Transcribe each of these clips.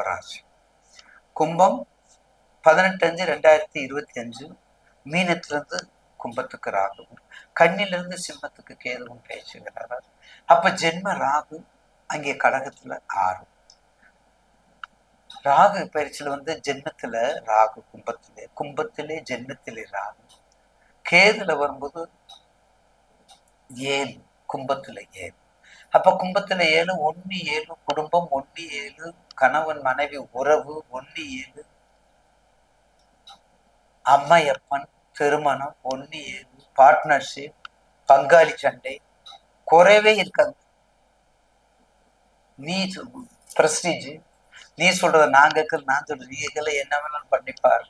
கும்பராசி. கும்பம் பதினெட்டு அஞ்சு ரெண்டாயிரத்தி இருபத்தி அஞ்சு மீனத்திலிருந்து கும்பத்துக்கு ராகுவும் கண்ணிலிருந்து சிம்மத்துக்கு கேதுவும் பேசுகிறார் அப்ப ஜென்ம ராகு அங்கே கடகத்துல ஆறு. ராகு பயிற்சியில் வந்து ஜென்மத்துல ராகு கும்பத்திலே. கும்பத்திலே ஜென்மத்திலே ராகு. கேதுல வரும்போது ஏழு கும்பத்துல ஏழு. அப்ப கும்பத்துல ஏழு ஒன்னு ஏழு குடும்பம் ஒன்னு ஏழு கணவன் மனைவி உறவு ஒன்னு ஏழு அம்மையப்பன் திருமணம் ஒன்னு ஏழு பார்ட்னர்ஷிப் பங்காளி சண்டை குறைவே இருக்காது. நீ பிரஸ்டீஜ் நீ சொல்றத நான் கேட்கல நான் சொல்றது நீ கேட்கல என்ன வேணாலும் பண்ணிப்பார்.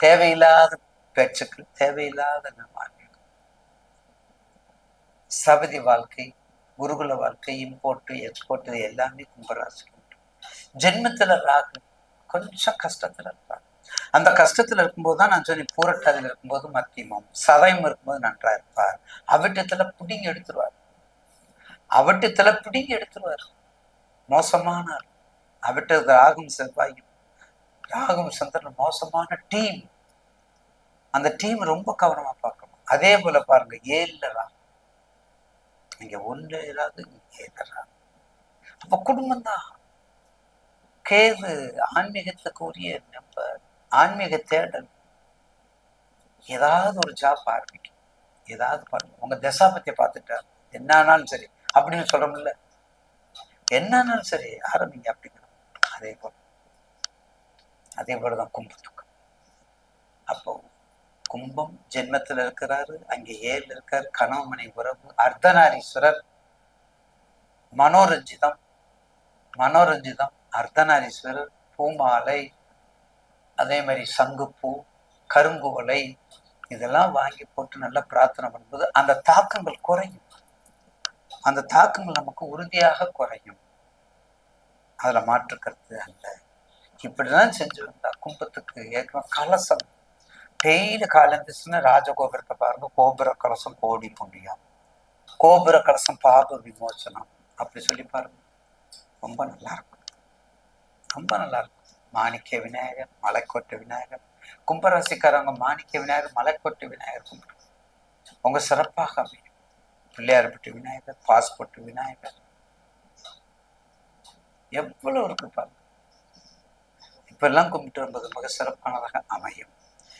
தேவையில்லாத பேச்சுக்கள் தேவையில்லாத நம்ம சபதி வாழ்க்கை குருகுல வாழ்க்கை இம்போர்ட்டு எக்ஸ்போர்ட்டு இது எல்லாமே கும்பராசி உண்டு. ஜென்மத்துல ராகு கொஞ்சம் கஷ்டத்துல இருப்பார். அந்த கஷ்டத்துல இருக்கும்போது தான் நான் சொன்னேன் பூரட்டாதியில் இருக்கும்போது மத்தியமம் சதயம் இருக்கும்போது நன்றா இருப்பார். அவட்டத்தில் பிடிங்கி எடுத்துருவார். அவட்டத்தில் பிடிங்கி எடுத்துருவார். மோசமான அவட்டது ராகும் செவ்வாயும் ராகும் சந்திரன் மோசமான டீம் அந்த டீம் ரொம்ப கவனமா பார்க்கணும். அதே போல பாருங்க ஏழுல ராகு. நீங்க ஒண்ணு ஏதாவது ஏழு அப்ப குடும்பம் தான். கேது ஆன்மீகத்துக்கு உரிய நம்ம ஆன்மீக தேடல். ஏதாவது ஒரு ஜாப் ஆரம்பிக்கும். ஏதாவது பண்ணுங்க உங்க தசாபத்திய பார்த்துட்டாரு என்ன ஆனாலும் சரி அப்படின்னு சொல்றோம்ல என்னனாலும் சரி ஆரம்பிங்க அப்படிங்கிறோம் அதே போல. அதே போலதான் கும்பத்துக்கு அப்போ கும்பம் ஜென்மத்துல இருக்கிறாரு அங்கே ஏழு இருக்காரு கணவமனை உறவு அர்த்தநாரீஸ்வரர் மனோரஞ்சிதம் மனோரஞ்சிதம் அர்த்தநாரீஸ்வரர் பூமாலை அதே மாதிரி சங்குப்பூ கருங்குவலை இதெல்லாம் வாங்கி போட்டு நல்லா பிரார்த்தனை பண்ணும்போது அந்த தாக்கங்கள் குறையும். அந்த தாக்கங்கள் நமக்கு உறுதியாக குறையும். அதுல மாற்றுக்கிறது அல்ல. இப்படிதான் செஞ்சு வந்தா கும்பத்துக்கு ஏற்கனவே கலசம் டெய்லி காலந்துச்சுன்னா ராஜகோபுரத்தை பாருங்க கோபுர கலசம் கோடி புண்ணியம் கோபுர கலசம் பாப விமோசனம் அப்படி சொல்லி பாருங்க ரொம்ப நல்லா இருக்கும் ரொம்ப நல்லா இருக்கும் மாணிக்க விநாயகர் மலைக்கோட்டை விநாயகர் கும்பராசிக்காரவங்க மாணிக்க விநாயகர் மலைக்கோட்டை விநாயகர் கும்பிடுங்க உங்க சிறப்பாக அமையும் பிள்ளையார்பட்டு விநாயகர் பாஸ்போர்ட் விநாயகர் எவ்வளவு இருக்கு பாருங்க இப்பெல்லாம் கும்பிட்டு வரும்போது மிக சிறப்பானதாக அமையும்